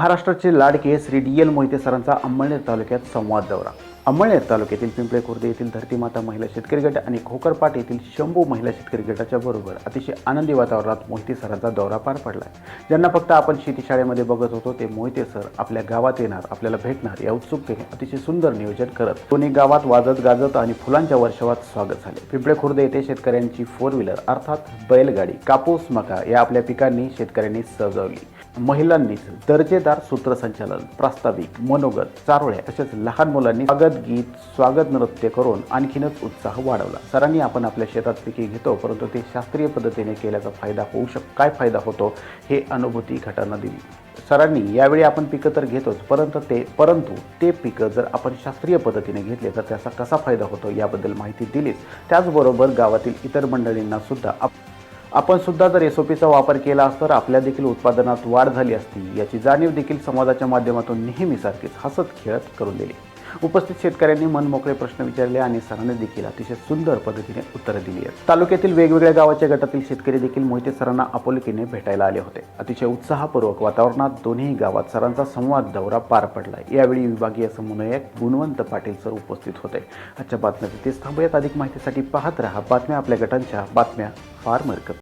महाराष्ट्राचे लाडके Shri D L Mohite सरांचा अंमळनेर तालुक्यात संवाद दौरा. अंमळनेर तालुक्यातील पिंपळे खुर्द येथील धरतीमाता महिला शेतकरी गट आणि खोकरपाट येथील शंभू महिला शेतकरी गटाच्या बरोबर अतिशय आनंदी वातावरणात मोहिते सरांचा दौरा पार पडला ज्यांना फक्त आपण शेती शाळेमध्ये बघत होतो ते मोहिते सर आपल्या गावात येणार आपल्याला भेटणार या उत्सुकतेने अतिशय सुंदर नियोजन करत दोन्ही गावात वाजत गाजत आणि फुलांच्या वर्षावात स्वागत झाले. पिंपळे खुर्द येथे शेतकऱ्यांची फोर व्हीलर अर्थात बैलगाडी कापूस मका या आपल्या पिकांनी शेतकऱ्यांनी सजवली. महिलांनी दर्जेदार सूत्रसंचालन प्रास्ताविक मनोगत चारोळ्या तसेच लहान मुलांनी स्वागत गीत स्वागत नृत्य करून आणखीनच उत्साह वाढवला. सरांनी आपण आपल्या शेतात पिके घेतो परंतु ते शास्त्रीय पद्धतीने केल्याचा फायदा होऊ शक काय फायदा होतो हे अनुभूती घटांना दिली. सरांनी यावेळी आपण पिकं तर घेतोच परंतु ते परंतु ते पिकं जर आपण शास्त्रीय पद्धतीने घेतले तर त्याचा कसा फायदा होतो याबद्दल माहिती दिलीच. त्याचबरोबर गावातील इतर मंडळींना सुद्धा आप- आपण सुद्धा जर एस ओ पीचा वापर केला असता तर आपल्या देखील उत्पादनात वाढ झाली असती. याची जाणीव देखील समाजाच्या माध्यमातून नेहमीसारखीच हसत खेळत करून दिली. उपस्थित शेतकऱ्यांनी मनमोकळे प्रश्न विचारले आणि सरांनी देखील अतिशय सुंदर पद्धतीने उत्तरं दिली आहेत. तालुक्यातील वेगवेगळ्या गावाच्या गटातील शेतकरी देखील मोहिते सरांना आपुलकीने भेटायला आले होते. अतिशय उत्साहपूर्वक वातावरणात दोन्ही गावात सरांचा संवाद दौरा पार पडला यावेळी विभागीय समन्वयक गुणवंत पाटील सर उपस्थित होते. आजच्या बातम्या तेच थांबूयात. अधिक माहितीसाठी पाहत रहा बातम्या आपल्या गटांच्या बातम्या फार मरकत.